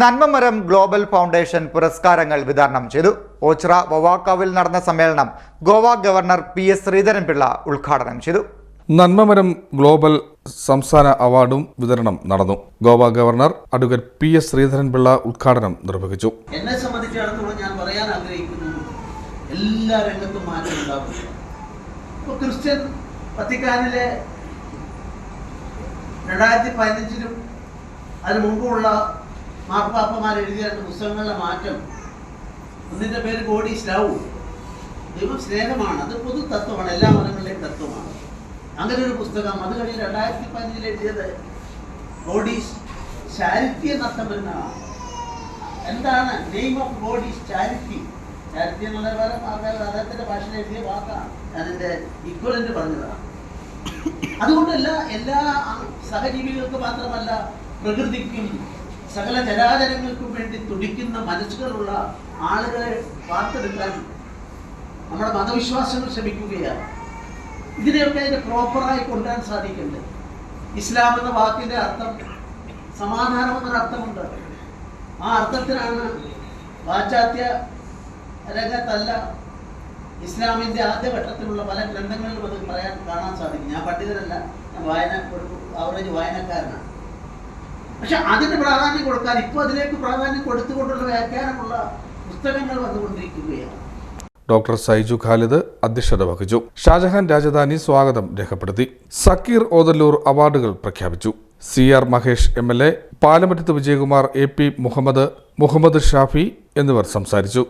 നന്മമരം global foundation പുരസ്കാരങ്ങൾ വിതരണം ചെയ്തു. ഓച്ചിറ വവാക്കാവിൽ നടന്ന സമ്മേളനം Goa governor P S Sreedharan Pillai ഉദ്ഘാടനം ചെയ്തു. നന്മമരം ഗ്ലോബൽ സംസ്ഥാന അവാർഡും വിതരണം നടന്നു. Goa governor advocate P S Sreedharan Pillai ഉദ്ഘാടനം നിർവഹിച്ചു. എന്നെ സംബന്ധിച്ചിടത്തോളം ഞാൻ പറയാൻ ആഗ്രഹിക്കുന്നു എല്ലാ രംഗത്തും മാറ്റം ഉണ്ടാകും ക്രിസ്ത്യൻ വത്തിക്കാനിലെ രണ്ടായിരത്തി പതിനഞ്ചിലും അതിന് മുമ്പുള്ള മാർപ്പാപ്പമാർ എഴുതിയ രണ്ട് പുസ്തകങ്ങളുടെ മാറ്റം. ഒന്നിന്റെ പേര് കോടി ലവ് ദൈവം സ്നേഹമാണ്. അത് പൊതു തത്വമാണ് എല്ലാ മതങ്ങളിലെയും തത്വമാണ്. അങ്ങനെ ഒരു പുസ്തകം അത് കഴിഞ്ഞ് രണ്ടായിരത്തി പതിനഞ്ചിൽ എഴുതിയത് ഗോഡീസ് ചാരിറ്റി എന്നർത്ഥം എന്താണ് name of body charity? Charity എന്നുള്ള വേറെ ആൾക്കാർ അദ്ദേഹത്തിന്റെ ഭാഷയിൽ എഴുതിയ വാക്കാണ്. ഞാൻ എന്റെ ഇക്വലന്റ് പറഞ്ഞതാണ്. അതുകൊണ്ടല്ല എല്ലാ സഹജീവികൾക്ക് മാത്രമല്ല പ്രകൃതിക്കും സകല ചരാചരങ്ങൾക്കും വേണ്ടി തുടിക്കുന്ന മനസ്സുകളുള്ള ആളുകളെ വാർത്തെടുക്കാൻ നമ്മുടെ മതവിശ്വാസങ്ങൾ ശ്രമിക്കുകയാണ്. ഇതിനെയൊക്കെ അതിന് പ്രോപ്പറായി കൊണ്ടുവരാൻ സാധിക്കണ്ടേ? ഇസ്ലാം എന്ന വാക്കിന്റെ അർത്ഥം സമാധാനം എന്നൊരു അർത്ഥമുണ്ട്. ആ അർത്ഥത്തിനാണ് പാശ്ചാത്യ രംഗത്തല്ല ഇസ്ലാമിന്റെ ആദ്യഘട്ടത്തിലുള്ള പല ഗ്രന്ഥങ്ങളിലും അത് പറയാൻ കാണാൻ സാധിക്കും. ഞാൻ പണ്ഡിതരല്ല ഞാൻ വായന ഒരു വായനക്കാരനാണ്. പക്ഷെ അതിന് പ്രാധാന്യം കൊടുക്കാൻ ഇപ്പോൾ അതിലേക്ക് പ്രാധാന്യം കൊടുത്തുകൊണ്ടുള്ള വ്യാഖ്യാനമുള്ള പുസ്തകങ്ങൾ വന്നുകൊണ്ടിരിക്കുകയാണ്. ഡോക്ടർ സൈജു ഖാലിദ് അധ്യക്ഷത വഹിച്ചു. ഷാജഹാൻ രാജധാനി സ്വാഗതം രേഖപ്പെടുത്തി. സക്കീർ ഓതല്ലൂർ അവാർഡുകൾ പ്രഖ്യാപിച്ചു. C R Mahesh M L A Palamattath Vijayakumar A P Muhammad Muhammad Shafi എന്നിവർ സംസാരിച്ചു.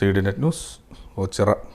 C news. ഓച്ചിറ